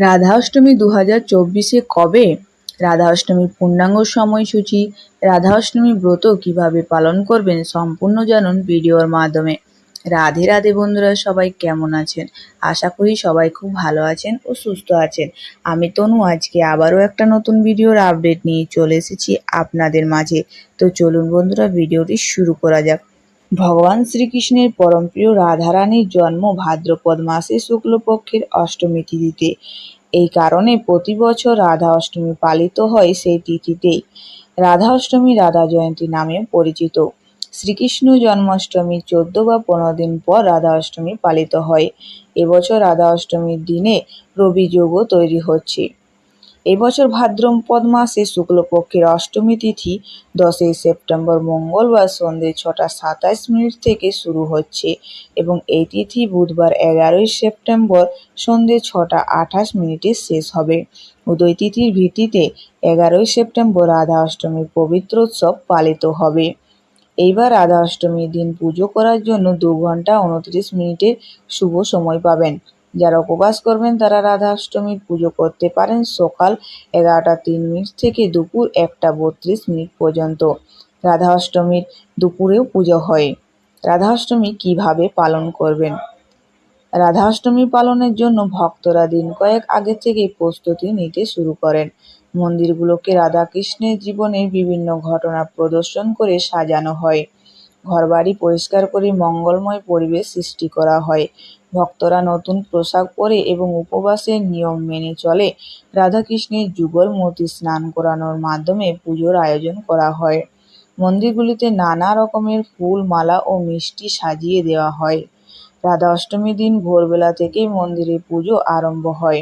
রাধা অষ্টমী দু হাজার চব্বিশে কবে? রাধা অষ্টমীর পূর্ণাঙ্গ সময়সূচি রাধা অষ্টমী ব্রত কীভাবে পালন করবেন সম্পূর্ণ জানুন ভিডিওর মাধ্যমে। রাধে রাধে বন্ধুরা, সবাই কেমন আছেন? আশা করি সবাই খুব ভালো আছেন ও সুস্থ আছেন। আমি তনু, আজকে আবারও একটা নতুন ভিডিওর আপডেট নিয়ে চলে এসেছি আপনাদের মাঝে। তো চলুন বন্ধুরা, ভিডিওটি শুরু করা যাক। ভগবান শ্রীকৃষ্ণের পরমপ্রিয় রাধারানীর জন্ম ভাদ্রপদ মাসে শুক্লপক্ষের অষ্টমী তিথিতে। এই কারণে প্রতি বছর রাধা অষ্টমী পালিত হয় সেই তিথিতেই। রাধা অষ্টমী রাধা জয়ন্তী নামে পরিচিত। শ্রীকৃষ্ণ জন্মাষ্টমী চোদ্দ বা পনেরো দিন পর রাধা অষ্টমী পালিত হয়। এবছর রাধা অষ্টমীর দিনে রবি যোগও তৈরি হচ্ছে। এবছর ভাদ্রপদ মাসে শুক্লপক্ষের অষ্টমী তিথি, দশই সেপ্টেম্বর মঙ্গলবার সন্ধে ছটা সাতাশ মিনিট থেকে শুরু হচ্ছে এবং এই তিথি বুধবার এগারোই সেপ্টেম্বর সন্ধে ছটা আঠাশ মিনিটে শেষ হবে। উদয় তিথির ভিত্তিতে এগারোই সেপ্টেম্বর রাধা অষ্টমীর পবিত্র উৎসব পালিত হবে। এইবার রাধা অষ্টমীর দিন পুজো করার জন্য দু ঘণ্টা উনত্রিশ মিনিটের শুভ সময় পাবেন। যারা উপবাস করবেন, তারা রাধা অষ্টমীর পুজো করতে পারেন সকাল এগারোটা তিন মিনিট থেকে দুপুর একটা বত্রিশ মিনিট পর্যন্ত। রাধা অষ্টমীর দুপুরেও পুজো হয়। রাধা অষ্টমী কীভাবে পালন করবেন? রাধা অষ্টমী পালনের জন্য ভক্তরা দিন কয়েক আগে থেকেই প্রস্তুতি নিতে শুরু করেন। মন্দিরগুলোকে রাধাকৃষ্ণের জীবনের বিভিন্ন ঘটনা প্রদর্শন করে সাজানো হয়। ঘরবাড়ি পরিষ্কার করে মঙ্গলময় পরিবেশ সৃষ্টি করা হয়। ভক্তরা নতুন পোশাক পরে এবং উপবাসের নিয়ম মেনে চলে। রাধাকৃষ্ণের যুগল মূর্তি স্নান করানোর মাধ্যমে পুজোর আয়োজন করা হয়। মন্দিরগুলিতে নানা রকমের ফুল মালা ও মিষ্টি সাজিয়ে দেওয়া হয়। রাধা অষ্টমীর দিন ভোরবেলা থেকেই মন্দিরে পুজো আরম্ভ হয়।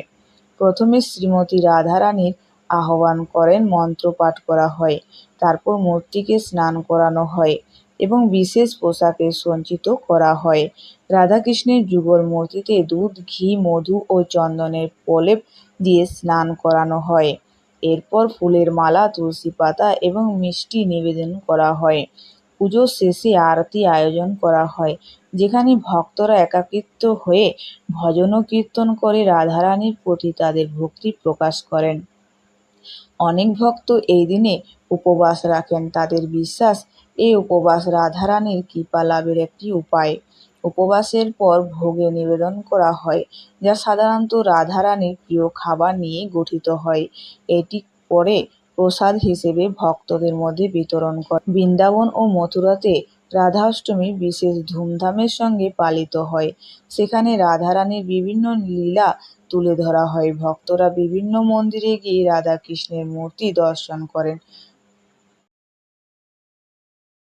প্রথমে শ্রীমতী রাধারানীর আহ্বান করেন মন্ত্র পাঠ করা হয়। তারপর মূর্তিকে স্নান করানো হয়। এবং বিশেষ পোশাকে সজ্জিত করা হয়। রাধাকৃষ্ণের যুগল মূর্তিতে দুধ, ঘি, মধু ও চন্দনের প্রলেপ দিয়ে স্নান করানো হয়। এরপর ফুলের মালা, তুলসী পাতা এবং মিষ্টি নিবেদন করা হয়। পুজো শেষে আরতি আয়োজন করা হয়, যেখানে ভক্তরা একাকৃত হয়ে ভজন কীর্তন করে রাধারানীর প্রতি তাদের ভক্তি প্রকাশ করেন। অনেক ভক্ত এই দিনে উপবাস রাখেন, তাদের বিশ্বাস এই উপবাস রাধারানীর কৃপা লাভের একটি উপায়। উপবাসের পর ভোগে নিবেদন করা হয়, যা সাধারণত রাধারানীর প্রিয় খাবার নিয়ে গঠিত হয়। এটি পরে প্রসাদ হিসেবে ভক্তদের মধ্যে বিতরণ করে বৃন্দাবন ও মথুরাতে রাধা অষ্টমী বিশেষ ধুমধামের সঙ্গে পালিত হয়। সেখানে রাধারানীর বিভিন্ন লীলা তুলে ধরা হয়। ভক্তরা বিভিন্ন মন্দিরে গিয়ে রাধাকৃষ্ণের মূর্তি দর্শন করেন।